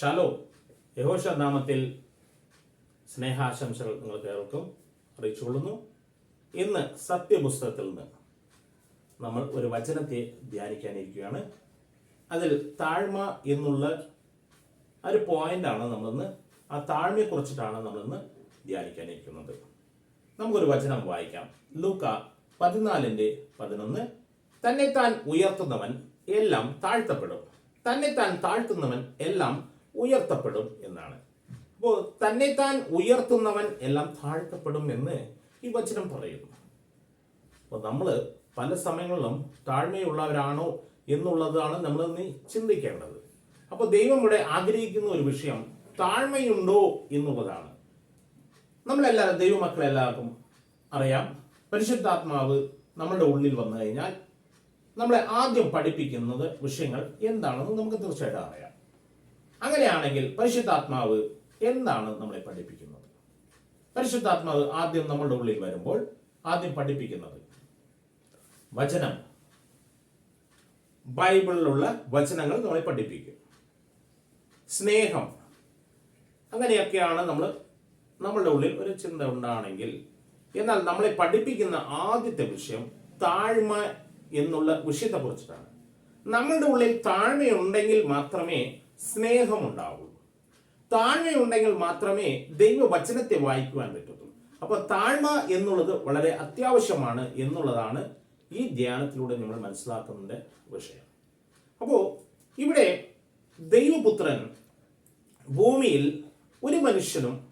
ഷലോ യഹോഷ നാമത്തിൽ സ്നേഹാശംസകൾ നിങ്ങൾക്ക് ഏവർക്കും അറിയിച്ചുകൊള്ളുന്നു. ഇന്ന് സത്യപുസ്തകത്തിൽ നിന്ന് നമ്മൾ ഒരു വചനത്തെ ധ്യാനിക്കാനിരിക്കുകയാണ്. അതിൽ താഴ്മ എന്നുള്ള ഒരു പോയിന്റാണ് നമ്മളിന്ന്. ആ താഴ്മയെ കുറിച്ചിട്ടാണ് നമ്മളിന്ന് ധ്യാനിക്കാനിരിക്കുന്നത്. നമുക്കൊരു വചനം വായിക്കാം. ലൂക്ക പതിനാലിന്റെ പതിനൊന്ന്. തന്നെത്താൻ ഉയർത്തുന്നവൻ എല്ലാം താഴ്ത്തപ്പെടും. തന്നെത്താൻ താഴ്ത്തുന്നവൻ എല്ലാം ഉയർത്തപ്പെടും എന്നാണ്. അപ്പോൾ താൻ ഉയർത്തുന്നവൻ എല്ലാം താഴ്ത്തപ്പെടും എന്ന് ഈ വചനം പറയുന്നു. അപ്പോൾ നമ്മൾ പല സമയങ്ങളിലും താഴ്മയുള്ളവരാണോ എന്നുള്ളതാണ് നമ്മൾ ഇന്ന് ചിന്തിക്കേണ്ടത്. അപ്പോൾ ദൈവം ഇവിടെ ആഗ്രഹിക്കുന്ന ഒരു വിഷയം താഴ്മയുണ്ടോ എന്നുള്ളതാണ്. നമ്മളെല്ലാവരും ദൈവമക്കളെല്ലാവർക്കും അറിയാം പരിശുദ്ധാത്മാവ് നമ്മളുടെ ഉള്ളിൽ വന്നു കഴിഞ്ഞാൽ നമ്മളെ ആദ്യം പഠിപ്പിക്കുന്നത് വിഷയങ്ങൾ എന്താണെന്ന് നമുക്ക് തീർച്ചയായിട്ടും അറിയാം. അങ്ങനെയാണെങ്കിൽ പരിശുദ്ധാത്മാവ് എന്താണ് നമ്മളെ പഠിപ്പിക്കുന്നത്? പരിശുദ്ധാത്മാവ് ആദ്യം നമ്മളുടെ ഉള്ളിൽ വരുമ്പോൾ ആദ്യം പഠിപ്പിക്കുന്നത് വചനം. ബൈബിളിലുള്ള വചനങ്ങൾ നമ്മളെ പഠിപ്പിക്കും. സ്നേഹം. അങ്ങനെയൊക്കെയാണ് നമ്മൾ നമ്മളുടെ ഉള്ളിൽ ഒരു ചിന്ത ഉണ്ടാണെങ്കിൽ. എന്നാൽ നമ്മളെ പഠിപ്പിക്കുന്ന ആദ്യത്തെ വിഷയം താഴ്മ എന്നുള്ള വിഷയത്തെ കുറിച്ചിട്ടാണ്. നമ്മളുടെ ഉള്ളിൽ താഴ്മയുണ്ടെങ്കിൽ മാത്രമേ സ്നേഹമുണ്ടാവൂ താഴ്മയുണ്ടെങ്കിൽ മാത്രമേ ദൈവവചനത്തെ വായിക്കുവാൻ പറ്റത്തുള്ളൂ. അപ്പോൾ താഴ്മ എന്നുള്ളത് വളരെ അത്യാവശ്യമാണ് എന്നുള്ളതാണ് ഈ ധ്യാനത്തിലൂടെ നമ്മൾ മനസ്സിലാക്കുന്നതിന്റെ വിഷയം. അപ്പോൾ ഇവിടെ ദൈവപുത്രൻ ഭൂമിയിൽ ഒരു മനുഷ്യനും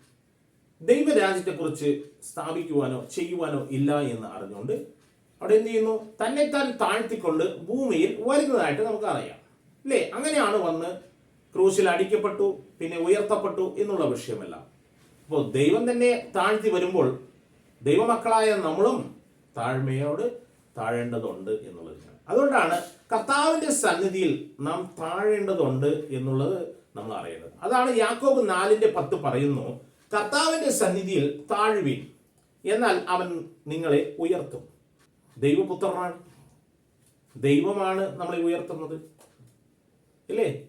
ദൈവരാജ്യത്തെക്കുറിച്ച് സ്ഥാപിക്കുവാനോ ചെയ്യുവാനോ ഇല്ല എന്ന് അറിഞ്ഞുകൊണ്ട് അവിടെ എന്ത് ചെയ്യുന്നു? തന്നെത്താൻ താഴ്ത്തിക്കൊണ്ട് ഭൂമിയിൽ വരുന്നതായിട്ട് നമുക്കറിയാം. അല്ലേ? അങ്ങനെയാണ് വന്ന് ക്രൂശിൽ അടിക്കപ്പെട്ടു പിന്നെ ഉയർത്തപ്പെട്ടു എന്നുള്ള വിഷയമല്ല. അപ്പോൾ ദൈവം തന്നെ താഴ്ത്തി വരുമ്പോൾ ദൈവമക്കളായ നമ്മളും താഴ്മയോട് താഴേണ്ടതുണ്ട് എന്നുള്ളതാണ് അതുകൊണ്ടാണ് കർത്താവിന്റെ സന്നിധിയിൽ നാം താഴേണ്ടതുണ്ട് എന്നുള്ളത് നമ്മൾ അറിയുന്നത് അതാണ് യാക്കോബ് നാലിന്റെ പത്ത് പറയുന്നു കർത്താവിന്റെ സന്നിധിയിൽ താഴ്വീൻ എന്നാൽ അവൻ നിങ്ങളെ ഉയർത്തും. ദൈവപുത്രനാണ്. ദൈവമാണ് നമ്മളെ ഉയർത്തുന്നത്. ഇല്ലേ?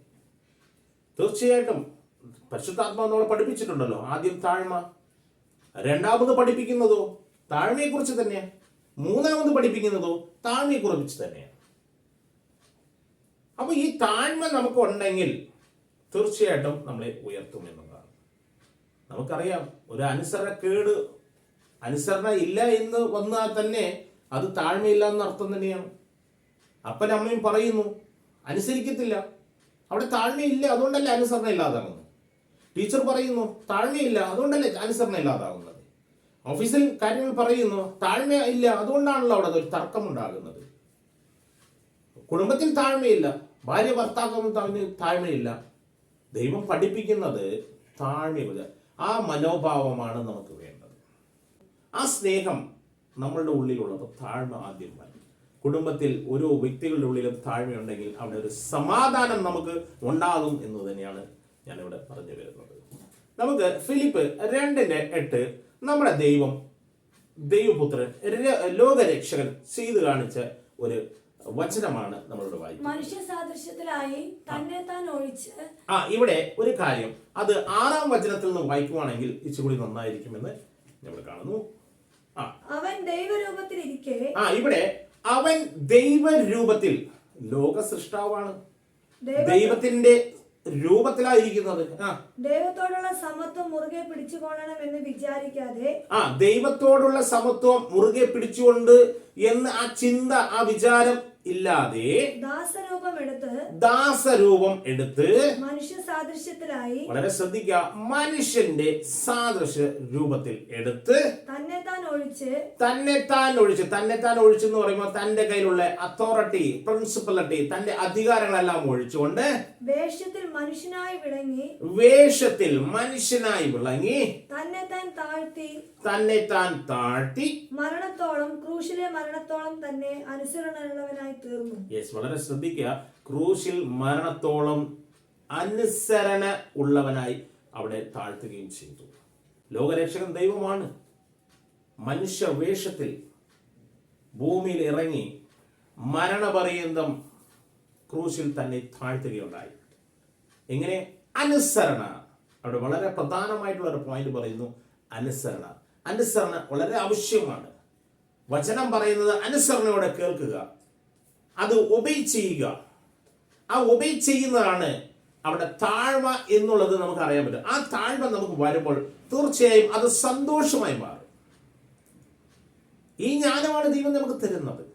തീർച്ചയായിട്ടും പരിശുദ്ധാത്മാവ് നമ്മളെ പഠിപ്പിച്ചിട്ടുണ്ടല്ലോ. ആദ്യം താഴ്മ. രണ്ടാമത് പഠിപ്പിക്കുന്നതോ താഴ്മയെക്കുറിച്ച് തന്നെയാണ് മൂന്നാമത് പഠിപ്പിക്കുന്നതോ താഴ്മയെക്കുറിച്ച് തന്നെയാണ് അപ്പൊ ഈ താഴ്മ നമുക്ക് ഉണ്ടെങ്കിൽ തീർച്ചയായിട്ടും നമ്മളെ ഉയർത്തും എന്നുള്ളതാണ് നമുക്കറിയാം ഒരു അനുസരണ കേട് അനുസരണ ഇല്ല എന്ന് വന്നാൽ തന്നെ അത് താഴ്മയില്ല എന്ന അർത്ഥം തന്നെയാണ് അപ്പനമ്മയും പറയുന്നു അനുസരിക്കത്തില്ല. അവിടെ താഴ്മയില്ല അതുകൊണ്ടല്ലേ അനുസരണ ഇല്ലാതാകുന്നത് ടീച്ചർ പറയുന്നു താഴ്മയില്ല അതുകൊണ്ടല്ലേ അനുസരണ ഇല്ലാതാകുന്നത് ഓഫീസിൽ കാര്യങ്ങൾ പറയുന്നു താഴ്മ ഇല്ല അതുകൊണ്ടാണല്ലോ അവിടെ ഒരു തർക്കമുണ്ടാകുന്നത്. കുടുംബത്തിൽ താഴ്മയില്ല ഭാര്യ ഭർത്താക്കളും തമ്മിൽ താഴ്മയില്ല. ദൈവം പഠിപ്പിക്കുന്നത് താഴ്മ ആ മനോഭാവമാണ് നമുക്ക് വേണ്ടത്. ആ സ്നേഹം നമ്മളുടെ ഉള്ളിലുള്ളത് താഴ്മ ആദ്യം കുടുംബത്തിൽ ഓരോ വ്യക്തികളുടെ ഉള്ളിലും താഴ്മയുണ്ടെങ്കിൽ അവിടെ ഒരു സമാധാനം നമുക്ക് ഉണ്ടാകും എന്ന് തന്നെയാണ് ഞാനിവിടെ പറഞ്ഞു വരുന്നത്. നമുക്ക് ഫിലിപ്പ് രണ്ടിന്റെ എട്ട് നമ്മുടെ ദൈവം ദൈവപുത്രൻ ലോകരക്ഷകൻ ചെയ്തു കാണിച്ച ഒരു വചനമാണ് നമ്മളിവിടെ വായിക്കുന്നത്. മനുഷ്യ സാദൃശ്യത്തിലായി തന്നെ താൻ ഒഴിച്ച് ആ ഇവിടെ ഒരു കാര്യം. അത് ആറാം വചനത്തിൽ നിന്ന് വായിക്കുവാണെങ്കിൽ ഇച്ചുകൂടി നന്നായിരിക്കുമെന്ന് നമ്മൾ കാണുന്നു. ആ. അവൻ ദൈവരൂപത്തിലിരിക്കെ ആ ഇവിടെ അവൻ ദൈവ രൂപത്തിൽ ലോക സൃഷ്ടാവാണ് ദൈവത്തിന്റെ രൂപത്തിലായിരിക്കുന്നത്. ദൈവത്തോടുള്ള സമത്വം മുറുകെ പിടിച്ചുകൊള്ളണം എന്ന് വിചാരിക്കാതെ ആ ദൈവത്തോടുള്ള സമത്വം മുറുകെ പിടിച്ചുകൊണ്ട് എന്ന് ആ ചിന്ത ആ വിചാരം ഇല്ലാതെ ദാസരൂപം എടുത്ത് ദാസരൂപം എടുത്ത് മനുഷ്യ സാദൃശ്യത്തിലായി വളരെ ശ്രദ്ധിക്കുക. മനുഷ്യന്റെ സാദൃശ്യ രൂപത്തിൽ എടുത്ത് തന്നെ താൻ ഒഴിച്ച് തന്നെ താൻ ഒഴിച്ച് തന്നെ താൻ ഒഴിച്ച് എന്ന് പറയുമ്പോൾ തന്റെ കയ്യിലുള്ള അതോറിറ്റി പ്രിൻസിപ്പലിറ്റി തന്റെ അധികാരങ്ങളെല്ലാം ഒഴിച്ചുകൊണ്ട് വേഷത്തിൽ മനുഷ്യനായി വിളങ്ങി വേഷത്തിൽ മനുഷ്യനായി വിളങ്ങി തന്നെ താൻ താഴ്ത്തി തന്നെ താൻ താഴ്ത്തി മരണത്തോളം ക്രൂശിലെ മരണത്തോളം തന്നെ അനുസരണമുള്ളവനായി തീർന്നു. യെസ് വളരെ ശ്രദ്ധിക്കുക. ക്രൂശിൽ മരണത്തോളം അനുസരണ ഉള്ളവനായി അവിടെ താഴ്ത്തുകയും ചെയ്തു. ലോകരക്ഷകൻ ദൈവമാണ്. മനുഷ്യവേഷത്തിൽ ഭൂമിയിൽ ഇറങ്ങി മരണപര്യന്തം ക്രൂശിൽ തന്നെ താഴ്ത്തുകയുണ്ടായി. എങ്ങനെ? അനുസരണ. അവിടെ വളരെ പ്രധാനമായിട്ടുള്ള ഒരു പോയിന്റ് പറയുന്നു അനുസരണ. അനുസരണ വളരെ ആവശ്യമാണ്. വചനം പറയുന്നത് അനുസരണയോടെ കേൾക്കുക. അത് ഒബൈ ചെയ്യുക. ആ ഒബൈ ചെയ്യുന്നതാണ് അവിടെ താഴ്മ എന്നുള്ളത് നമുക്ക് അറിയാൻ പറ്റും. ആ താഴ്മ നമുക്ക് വരുമ്പോൾ തീർച്ചയായും അത് സന്തോഷമായി മാറും. ഈ ജ്ഞാനമാണ് ദൈവം നമുക്ക് തരുന്നത്.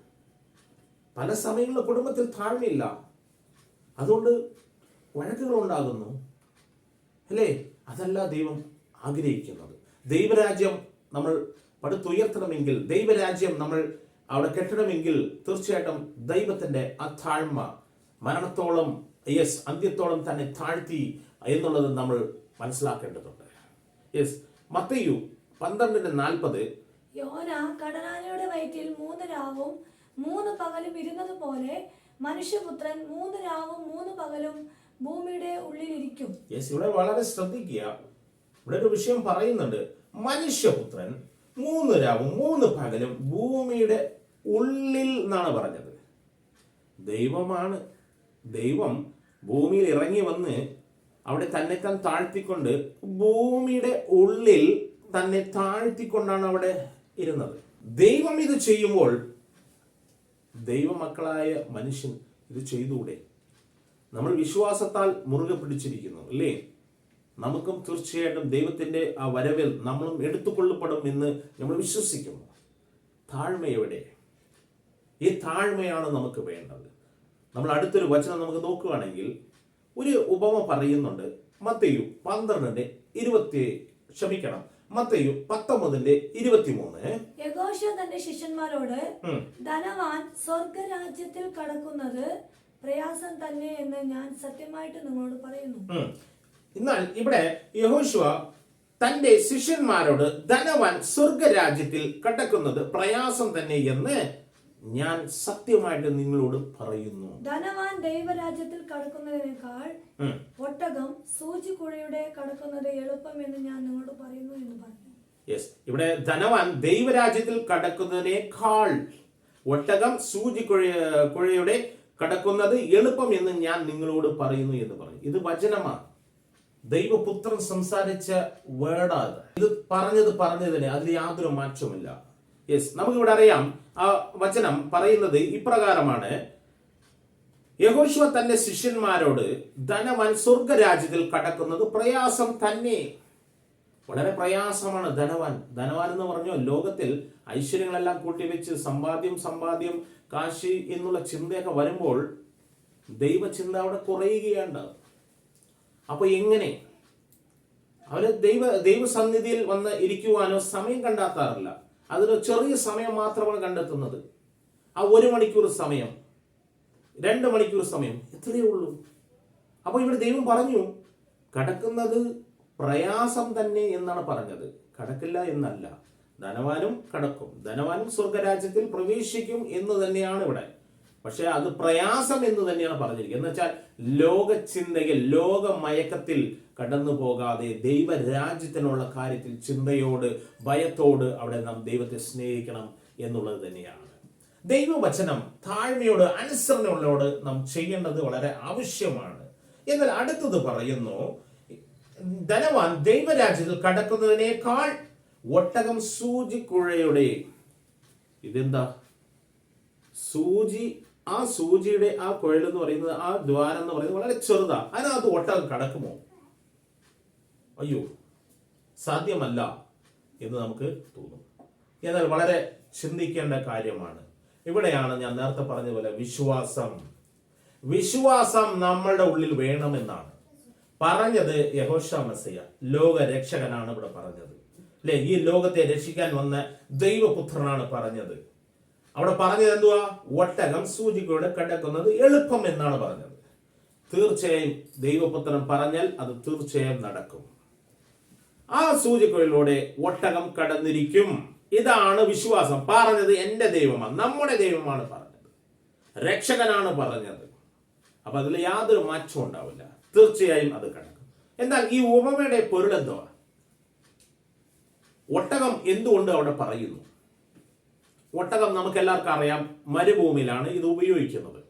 പല സമയങ്ങളിലും കുടുംബത്തിൽ താഴ്മയില്ല. അതുകൊണ്ട് വഴക്കുകൾ ഉണ്ടാകുന്നു അല്ലേ? അതല്ല ദൈവം ആഗ്രഹിക്കുന്നത്. ദൈവരാജ്യം നമ്മൾ പടുത്തുയർത്തണമെങ്കിൽ ദൈവരാജ്യം നമ്മൾ അവിടെ കെട്ടണമെങ്കിൽ തീർച്ചയായിട്ടും ദൈവത്തിന്റെ ആ താഴ്മ മരണത്തോളം യെസ് അന്ത്യത്തോളം തന്നെ താഴ്ത്തി എന്നുള്ളത് നമ്മൾ മനസ്സിലാക്കേണ്ടതുണ്ട്. യെസ് മത്തയു പന്ത്രണ്ടിന്റെ നാൽപ്പത്. യോന കടനാനയുടെ വയറ്റിൽ മൂന്ന് രാവും മൂന്ന് പകലും ഇരുന്നത് പോലെ മനുഷ്യപുത്രൻ മൂന്ന് രാവും മൂന്ന് പകലും ഭൂമിയുടെ ഉള്ളിലിരിക്കും. യെസ് ഇവിടെ വളരെ ശ്രദ്ധിക്കുക. ഇവിടെ ഒരു വിഷയം പറയുന്നുണ്ട്. മനുഷ്യപുത്രൻ മൂന്ന് രാവും മൂന്ന് പകലും ഭൂമിയുടെ ഉള്ളിൽ എന്നാണ് പറഞ്ഞത്. ദൈവമാണ് ദൈവം ഭൂമിയിൽ ഇറങ്ങി വന്ന് അവിടെ തന്നെ താൻ താഴ്ത്തിക്കൊണ്ട് ഭൂമിയുടെ ഉള്ളിൽ തന്നെ താഴ്ത്തിക്കൊണ്ടാണ് അവിടെ ഇരുന്നത്. ദൈവം ഇത് ചെയ്യുമ്പോൾ ദൈവമക്കളായ മനുഷ്യൻ ഇത് ചെയ്തുകൂടെ? നമ്മൾ വിശ്വാസത്താൽ മുറുകെ പിടിച്ചിരിക്കുന്നു അല്ലേ? നമുക്കും തീർച്ചയായിട്ടും ദൈവത്തിന്റെ ആ വരവിൽ നമ്മളും എടുത്തുകൊള്ളപ്പെടും എന്ന് നമ്മൾ വിശ്വസിക്കുന്നു. താഴ്മ ഈ താഴ്മയാണ് നമുക്ക് വേണ്ടത്. നമ്മൾ അടുത്തൊരു വചനം നമുക്ക് നോക്കുകയാണെങ്കിൽ ഒരു ഉപമ പറയുന്നുണ്ട് മത്തയു പന്ത്രണ്ടിന്റെ ഇരുപത്തി ക്ഷമിക്കണം മത്തയു പത്തൊമ്പതിന്റെ ഇരുപത്തിമൂന്ന്. യഗോഷ തന്റെ ശിഷ്യന്മാരോട് ധനവാൻ സ്വർഗരാജ്യത്തിൽ കടക്കുന്നത് പ്രയാസം തന്നെ എന്ന് ഞാൻ സത്യമായിട്ട് നിങ്ങളോട് പറയുന്നു. എന്നാൽ ഇവിടെ യഹോശുവ തന്റെ ശിഷ്യന്മാരോട് ധനവാൻ സ്വർഗരാജ്യത്തിൽ കടക്കുന്നത് പ്രയാസം തന്നെ എന്ന് ഞാൻ സത്യമായിട്ട് നിങ്ങളോട് പറയുന്നു. ധനവാൻ ദൈവരാജ്യത്തിൽ കടക്കുന്നതിനേക്കാൾ ഒട്ടകം സൂചിക്കുഴയുടെ കടക്കുന്നത് എളുപ്പം എന്ന് ഞാൻ നിങ്ങളോട് പറയുന്നു എന്ന് പറഞ്ഞു. യെസ് ഇവിടെ ധനവാൻ ദൈവരാജ്യത്തിൽ കടക്കുന്നതിനേക്കാൾ ഒട്ടകം സൂചി കുഴ കുഴയുടെ കടക്കുന്നത് എളുപ്പം എന്ന് ഞാൻ നിങ്ങളോട് പറയുന്നു എന്ന് പറഞ്ഞു. ഇത് വചനമാണ് ദൈവപുത്രൻ സംസാരിച്ച വേർഡാണ് ഇത് പറഞ്ഞത് പറഞ്ഞതിന് അതിൽ യാതൊരു മാറ്റവുമില്ല. യെസ് നമുക്കിവിടെ അറിയാം. ആ വചനം പറയുന്നത് ഇപ്രകാരമാണ്. യഹോശുവ തന്റെ ശിഷ്യന്മാരോട് ധനവൻ സ്വർഗരാജ്യത്തിൽ കടക്കുന്നത് പ്രയാസം തന്നെ. വളരെ പ്രയാസമാണ് ധനവാൻ. ധനവാൻ എന്ന് പറഞ്ഞു ലോകത്തിൽ ഐശ്വര്യങ്ങളെല്ലാം കൂട്ടിവെച്ച് സമ്പാദ്യം സമ്പാദ്യം കാശി എന്നുള്ള ചിന്തയൊക്കെ വരുമ്പോൾ ദൈവചിന്ത അവിടെ കുറയുകയാണ് അപ്പൊ എങ്ങനെ? അവർ ദൈവ ദൈവസന്നിധിയിൽ വന്ന് ഇരിക്കുവാനോ സമയം കണ്ടെത്താറില്ല. അതിന് ചെറിയ സമയം മാത്രമാണ് കണ്ടെത്തുന്നത്. ആ ഒരു മണിക്കൂർ സമയം. രണ്ട് മണിക്കൂർ സമയം. എത്രയേ ഉള്ളൂ. അപ്പോൾ ഇവിടെ ദൈവം പറഞ്ഞു കടക്കുന്നത് പ്രയാസം തന്നെ എന്നാണ് പറഞ്ഞത്. കടക്കില്ല എന്നല്ല. ധനവാനും കടക്കും. ധനവാനും സ്വർഗരാജ്യത്തിൽ പ്രവേശിക്കും എന്ന് തന്നെയാണ് ഇവിടെ. പക്ഷെ അത് പ്രയാസം എന്ന് തന്നെയാണ് പറഞ്ഞിരിക്കുന്നത്. എന്ന് വെച്ചാൽ ലോകചിന്തയിൽ ലോകമയക്കത്തിൽ കടന്നു പോകാതെ ദൈവരാജ്യത്തിനുള്ള കാര്യത്തിൽ ചിന്തയോട് ഭയത്തോട് അവിടെ നാം ദൈവത്തെ സ്നേഹിക്കണം എന്നുള്ളത് തന്നെയാണ്. ദൈവവചനം താഴ്മയോട് അനുസരണയോട് നാം ചെയ്യേണ്ടത് വളരെ ആവശ്യമാണ്. എന്നാൽ അടുത്തത് പറയുന്നു ധനവാൻ ദൈവരാജ്യത്തിൽ കടക്കുന്നതിനേക്കാൾ ഒട്ടകം സൂചിക്കുഴയുടെ ഇതെന്താ? സൂചി ആ സൂചിയുടെ ആ കുഴൽ എന്ന് പറയുന്നത് ആ ദ്വാരം എന്ന് പറയുന്നത് വളരെ ചെറുതാണ് അതിനകത്ത് ഒട്ടകം കടക്കുമോ? അയ്യോ സാധ്യമല്ല എന്ന് നമുക്ക് തോന്നും. എന്നാൽ വളരെ ചിന്തിക്കേണ്ട കാര്യമാണ്. ഇവിടെയാണ് ഞാൻ നേരത്തെ പറഞ്ഞതുപോലെ പോലെ വിശ്വാസം. വിശ്വാസം നമ്മളുടെ ഉള്ളിൽ വേണമെന്നാണ്. പറഞ്ഞത് യഹോഷ മസയ ലോക രക്ഷകനാണ് ഇവിടെ പറഞ്ഞത്. അല്ലെ ഈ ലോകത്തെ രക്ഷിക്കാൻ വന്ന ദൈവപുത്രനാണ് പറഞ്ഞത്. അവിടെ പറഞ്ഞത് എന്തുവാ? ഒട്ടകം സൂചിക്കോടെ കിടക്കുന്നത് എളുപ്പം എന്നാണ് പറഞ്ഞത്. തീർച്ചയായും ദൈവപുത്രൻ പറഞ്ഞാൽ അത് തീർച്ചയായും നടക്കും. ആ സൂചിക്കോയിലൂടെ ഒട്ടകം കടന്നിരിക്കും. ഇതാണ് വിശ്വാസം. പറഞ്ഞത് എന്റെ ദൈവമാണ് നമ്മുടെ ദൈവമാണ് പറഞ്ഞത്. രക്ഷകനാണ് പറഞ്ഞത്. അപ്പൊ അതിൽ യാതൊരു മാറ്റവും ഉണ്ടാവില്ല. തീർച്ചയായും അത് കടക്കും. എന്നാൽ ഈ ഉപമയുടെ പൊരുളെന്തുവാ ഒട്ടകം എന്തുകൊണ്ട് അവിടെ പറയുന്നു? ഒട്ടകം നമുക്ക് എല്ലാവർക്കും അറിയാം മരുഭൂമിയിലാണ് ഇത് ഉപയോഗിക്കുന്നത്.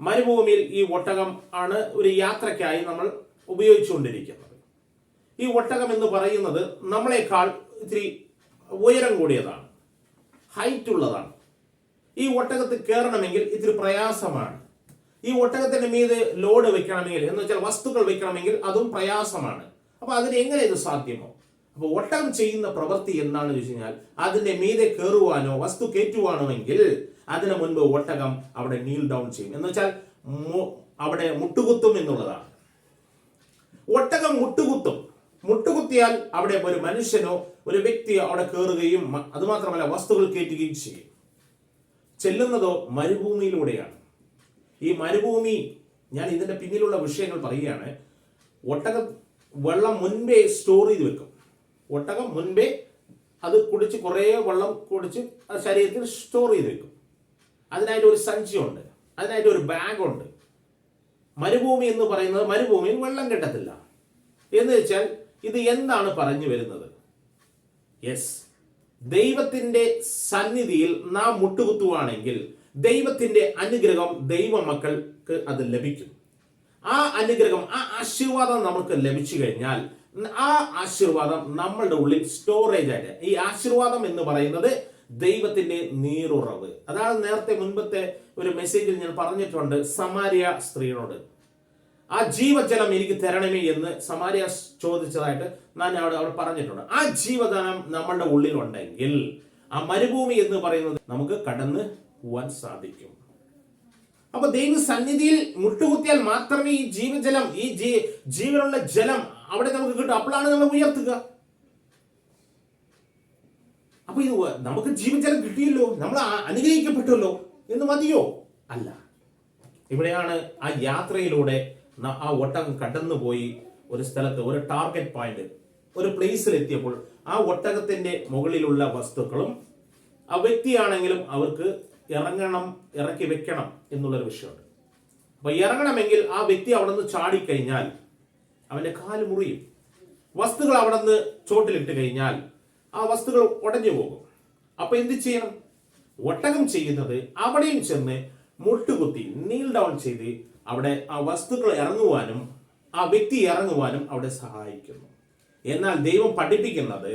മരുഭൂമിയിൽ ഈ ഒട്ടകം ആണ് ഒരു യാത്രയ്ക്കായി നമ്മൾ ഉപയോഗിച്ചുകൊണ്ടിരിക്കുന്നത്. ഈ ഒട്ടകം എന്ന് പറയുന്നത് നമ്മളെക്കാൾ ഇത്തിരി ഉയരം കൂടിയതാണ്. ഹൈറ്റ് ഉള്ളതാണ്. ഈ ഒട്ടകത്തിൽ കയറണമെങ്കിൽ ഇത്തിരി പ്രയാസമാണ്. ഈ ഒട്ടകത്തിന്റെ മീത് ലോഡ് വെക്കണമെങ്കിൽ എന്ന് വെച്ചാൽ വസ്തുക്കൾ വെക്കണമെങ്കിൽ അതും പ്രയാസമാണ്. അപ്പൊ അതിന് എങ്ങനെ ഇത് സാധ്യമോ? ഒട്ടകം ചെയ്യുന്ന പ്രവൃത്തി എന്താണെന്ന് ചോദിച്ചു കഴിഞ്ഞാൽ അതിന്റെ മീതെ കയറുവാനോ വസ്തു കയറ്റുവാനോ എങ്കിൽ അതിനു മുൻപ് ഒട്ടകം അവിടെ നീൽ ഡൗൺ ചെയ്യും. എന്ന് വെച്ചാൽ അവിടെ മുട്ടുകുത്തും എന്നുള്ളതാണ്. ഒട്ടകം മുട്ടുകുത്തും. മുട്ടുകുത്തിയാൽ അവിടെ ഒരു മനുഷ്യനോ ഒരു വ്യക്തിയോ അവിടെ കയറുകയും അതുമാത്രമല്ല വസ്തുക്കൾ കയറ്റുകയും ചെയ്യും. ചെല്ലുന്നതോ മരുഭൂമിയിലൂടെയാണ്. ഈ മരുഭൂമി ഞാൻ ഇതിന്റെ പിന്നിലുള്ള വിഷയങ്ങൾ പറയുകയാണ്. ഒട്ടകം വെള്ളം മുൻപേ സ്റ്റോർ ചെയ്ത് വെക്കും. ഒട്ടകം മുൻപേ അത് കുടിച്ച് കുറേ വെള്ളം കുടിച്ച് അത് ശരീരത്തിൽ സ്റ്റോർ ചെയ്ത് വെക്കും അതിനായിട്ട് ഒരു സഞ്ചിയുണ്ട്. അതിനായിട്ട് ഒരു ബാഗുണ്ട്. മരുഭൂമി എന്ന് പറയുന്നത് മരുഭൂമിയിൽ വെള്ളം കിട്ടത്തില്ല. എന്ന് വെച്ചാൽ ഇത് എന്താണ് പറഞ്ഞു വരുന്നത്? യെസ് ദൈവത്തിന്റെ സന്നിധിയിൽ നാം മുട്ടുകുത്തുവാണെങ്കിൽ ദൈവത്തിന്റെ അനുഗ്രഹം ദൈവ മക്കൾക്ക് അത് ലഭിക്കും. ആ അനുഗ്രഹം ആ ആശീർവാദം നമുക്ക് ലഭിച്ചു കഴിഞ്ഞാൽ ആ ആശീർവാദം നമ്മളുടെ ഉള്ളിൽ സ്റ്റോറേജ് ആയിട്ട്. ഈ ആശീർവാദം എന്ന് പറയുന്നത് ദൈവത്തിന്റെ നീറുറവ് അതാണ് നേരത്തെ മുൻപത്തെ ഒരു മെസ്സേജിൽ ഞാൻ പറഞ്ഞിട്ടുണ്ട് സമാരിയ സ്ത്രീയോട്. ആ ജീവജലം എനിക്ക് തരണമേ എന്ന് സമാരിയ ചോദിച്ചതായിട്ട് ഞാൻ അവിടെ അവിടെ പറഞ്ഞിട്ടുണ്ട്. ആ ജീവജലം നമ്മളുടെ ഉള്ളിലുണ്ടെങ്കിൽ ആ മരുഭൂമി എന്ന് പറയുന്നത് നമുക്ക് കടന്ന് പോവാൻ സാധിക്കും. അപ്പൊ ദൈവ സന്നിധിയിൽ മുട്ടുകുത്തിയാൽ മാത്രമേ ഈ ജീവജലം ഈ ജീ ജീവനുള്ള ജലം അവിടെ നമുക്ക് കിട്ടും. അപ്പോഴാണ് നമ്മൾ ഉയർത്തുക. അപ്പൊ ഇത് നമുക്ക് ജീവജലം കിട്ടിയല്ലോ നമ്മൾ അനുഗ്രഹിക്കപ്പെട്ടല്ലോ എന്ന് മതിയോ? അല്ല. ഇവിടെയാണ് ആ യാത്രയിലൂടെ ആ ഒട്ടകം കടന്നുപോയി ഒരു സ്ഥലത്ത് ഒരു ടാർഗറ്റ് പോയിന്റ് ഒരു പ്ലേസിൽ എത്തിയപ്പോൾ ആ ഒട്ടകത്തിന്റെ മുകളിലുള്ള വസ്തുക്കളും ആ വ്യക്തിയാണെങ്കിലും അവർക്ക് ഇറങ്ങണം ഇറക്കി വെക്കണം എന്നുള്ളൊരു വിഷയമുണ്ട്. അപ്പൊ ഇറങ്ങണമെങ്കിൽ ആ വ്യക്തി അവിടെ നിന്ന് ചാടിക്കഴിഞ്ഞാൽ അവന്റെ കാൽ മുറിയും. വസ്തുക്കൾ അവിടെ നിന്ന് ചോട്ടിലിട്ട് കഴിഞ്ഞാൽ ആ വസ്തുക്കൾ ഉടഞ്ഞു പോകും. അപ്പൊ എന്ത് ചെയ്യണം? ഒട്ടകം ചെയ്യുന്നത് അവിടെയും ചെന്ന് മുട്ടുകുത്തി നീൽ ഡൗൺ ചെയ്ത് അവിടെ ആ വസ്തുക്കൾ ഇറങ്ങുവാനും ആ വ്യക്തി ഇറങ്ങുവാനും അവിടെ സഹായിക്കുന്നു. എന്നാൽ ദൈവം പഠിപ്പിക്കുന്നത്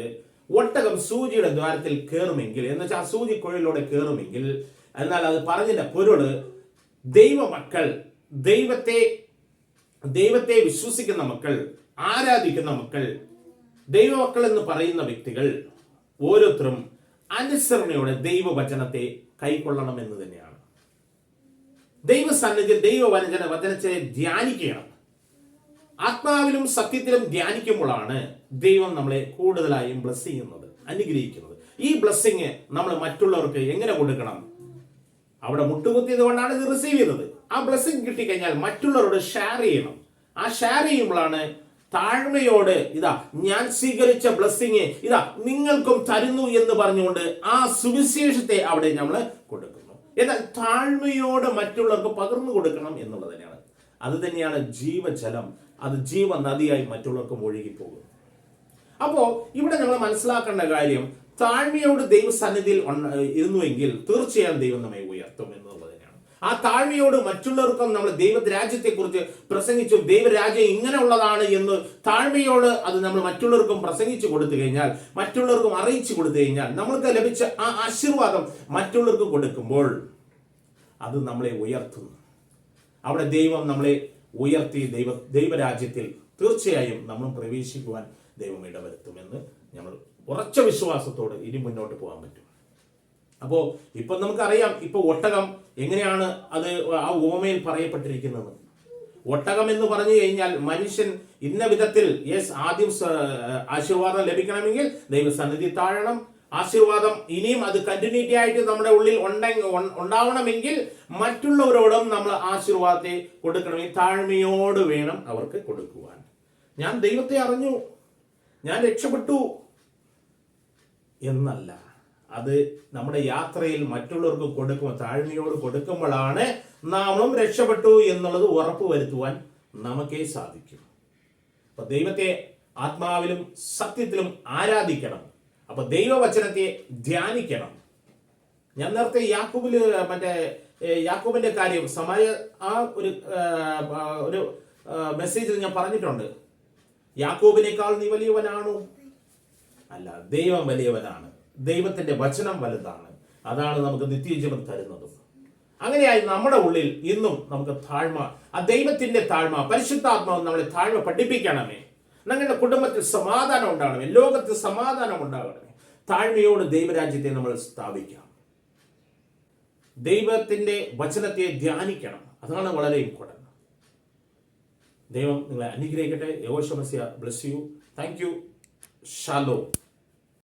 ഒട്ടകം സൂചിയുടെ ദ്വാരത്തിൽ കയറുമെങ്കിൽ എന്ന് വെച്ചാൽ ആ സൂചി കുഴലിലൂടെ കയറുമെങ്കിൽ എന്നാൽ അത് പറഞ്ഞതിന്റെ പൊരുൾ ദൈവമക്കൾ ദൈവത്തെ ദൈവത്തെ വിശ്വസിക്കുന്ന മക്കൾ ആരാധിക്കുന്ന മക്കൾ ദൈവമക്കൾ എന്ന് പറയുന്ന വ്യക്തികൾ ഓരോരുത്തരും അനുസരണയോടെ ദൈവവചനത്തെ കൈക്കൊള്ളണം എന്ന് തന്നെയാണ്. ദൈവസന്നിധിയിൽ ദൈവവചന വചനത്തെ ധ്യാനിക്കണം. ആത്മാവിലും സത്യത്തിലും ധ്യാനിക്കുമ്പോഴാണ് ദൈവം നമ്മളെ കൂടുതലായും ബ്ലസ് ചെയ്യുന്നത് അനുഗ്രഹിക്കുന്നത്. ഈ ബ്ലസ്സിങ് നമ്മൾ മറ്റുള്ളവർക്ക് എങ്ങനെ കൊടുക്കണം? അവിടെ മുട്ടുകുത്തിയത് കൊണ്ടാണ് ഇത് റിസീവ് ചെയ്തത്. ആ ബ്ലെസ്സിങ് കിട്ടിക്കഴിഞ്ഞാൽ മറ്റുള്ളവരോട് ഷെയർ ചെയ്യണം. ആ ഷെയർ ചെയ്യുമ്പോഴാണ് താഴ്മയോട് ഇതാ ഞാൻ സ്വീകരിച്ച ബ്ലെസ്സിങ് ഇതാ നിങ്ങൾക്കും തരുന്നു എന്ന് പറഞ്ഞുകൊണ്ട് ആ സുവിശേഷത്തെ അവിടെ നമ്മൾ കൊടുക്കുന്നു. എന്നാൽ താഴ്മയോട് മറ്റുള്ളവർക്ക് പകർന്നു കൊടുക്കണം എന്നുള്ളത് തന്നെയാണ്. അത് തന്നെയാണ് ജീവജലം. അത് ജീവ നദിയായി മറ്റുള്ളവർക്കും ഒഴുകിപ്പോകും അപ്പോ ഇവിടെ നമ്മൾ മനസ്സിലാക്കേണ്ട കാര്യം താഴ്മയോട് ദൈവസന്നിധിയിൽ ഇരുന്നുവെങ്കിൽ തീർച്ചയായും ദൈവം നമ്മെ ഉയർത്തും എന്നുള്ളത് ആ താഴ്മയോട് മറ്റുള്ളവർക്കും നമ്മൾ ദൈവരാജ്യത്തെക്കുറിച്ച് പ്രസംഗിച്ചു ദൈവരാജ്യം ഇങ്ങനെയുള്ളതാണ് എന്ന് താഴ്മയോട് അത് നമ്മൾ മറ്റുള്ളവർക്കും പ്രസംഗിച്ചു കൊടുത്തു കഴിഞ്ഞാൽ മറ്റുള്ളവർക്കും അറിയിച്ചു കൊടുത്തു കഴിഞ്ഞാൽ നമ്മൾക്ക് ലഭിച്ച ആ ആശീർവാദം മറ്റുള്ളവർക്ക് കൊടുക്കുമ്പോൾ അത് നമ്മളെ ഉയർത്തുന്നു. അവിടെ ദൈവം നമ്മളെ ഉയർത്തി ദൈവ ദൈവരാജ്യത്തിൽ തീർച്ചയായും നമ്മൾ പ്രവേശിക്കുവാൻ ദൈവം ഇടവരുത്തുമെന്ന് നമ്മൾ ഉറച്ച വിശ്വാസത്തോടെ ഇനി മുന്നോട്ട് പോകാൻ പറ്റും. അപ്പോൾ ഇപ്പൊ നമുക്കറിയാം ഇപ്പൊ ഒട്ടകം എങ്ങനെയാണ് അത് ആ ഓമയിൽ പറയപ്പെട്ടിരിക്കുന്നത്. ഒട്ടകം എന്ന് പറഞ്ഞു കഴിഞ്ഞാൽ മനുഷ്യൻ ഇന്ന വിധത്തിൽ യെസ് ആദ്യം ആശീർവാദം ലഭിക്കണമെങ്കിൽ ദൈവസന്നിധി താഴണം. ആശീർവാദം ഇനിയും അത് കണ്ടിന്യൂറ്റി ആയിട്ട് നമ്മുടെ ഉള്ളിൽ ഉണ്ടെങ്കിൽ ഉണ്ടാവണമെങ്കിൽ മറ്റുള്ളവരോടും നമ്മൾ ആശീർവാദത്തെ കൊടുക്കണമെങ്കിൽ താഴ്മയോട് വേണം അവർക്ക് കൊടുക്കുവാൻ. ഞാൻ ദൈവത്തെ അറിഞ്ഞു. ഞാൻ രക്ഷപ്പെട്ടു. എന്നല്ല. അത് നമ്മുടെ യാത്രയിൽ മറ്റുള്ളവർക്ക് കൊടുക്കുമ്പോൾ താഴ്മയോട് കൊടുക്കുമ്പോഴാണ് നാമും രക്ഷപ്പെട്ടു എന്നുള്ളത് ഉറപ്പ് വരുത്തുവാൻ നമുക്കേ സാധിക്കും. അപ്പൊ ദൈവത്തെ ആത്മാവിലും സത്യത്തിലും ആരാധിക്കണം. അപ്പൊ ദൈവവചനത്തെ ധ്യാനിക്കണം. ഞാൻ നേരത്തെ യാക്കൂബിൽ മറ്റേ യാക്കൂബിന്റെ കാര്യം സമയ ആ ഒരു ഒരു മെസ്സേജിൽ ഞാൻ പറഞ്ഞിട്ടുണ്ട്. യാക്കോബിനേക്കാൾ നീ വലിയവനാണോ? അല്ല ദൈവം വലിയവനാണ്. ദൈവത്തിന്റെ വചനം വലുതാണ്. അതാണ് നമുക്ക് നിത്യജീവൻ തരുന്നത്. അങ്ങനെയായി നമ്മുടെ ഉള്ളിൽ ഇന്നും നമുക്ക് താഴ്മ ആ ദൈവത്തിന്റെ താഴ്മ പരിശുദ്ധാത്മാവ് നമ്മളെ താഴ്മ പഠിപ്പിക്കണമേ. ഞങ്ങളുടെ കുടുംബത്തിൽ സമാധാനം ഉണ്ടാകണമേ ലോകത്ത് സമാധാനം ഉണ്ടാകണമേ. താഴ്മയോട് ദൈവരാജ്യത്തെ നമ്മൾ സ്ഥാപിക്കാം. ദൈവത്തിന്റെ വചനത്തെ ധ്യാനിക്കണം. അതാണ് വളരെ ഇമ്പോർട്ടന്റ് ദൈവം നിങ്ങളെ അനുഗ്രഹിക്കട്ടെ. യോശമസ്യ bless you thank you shallow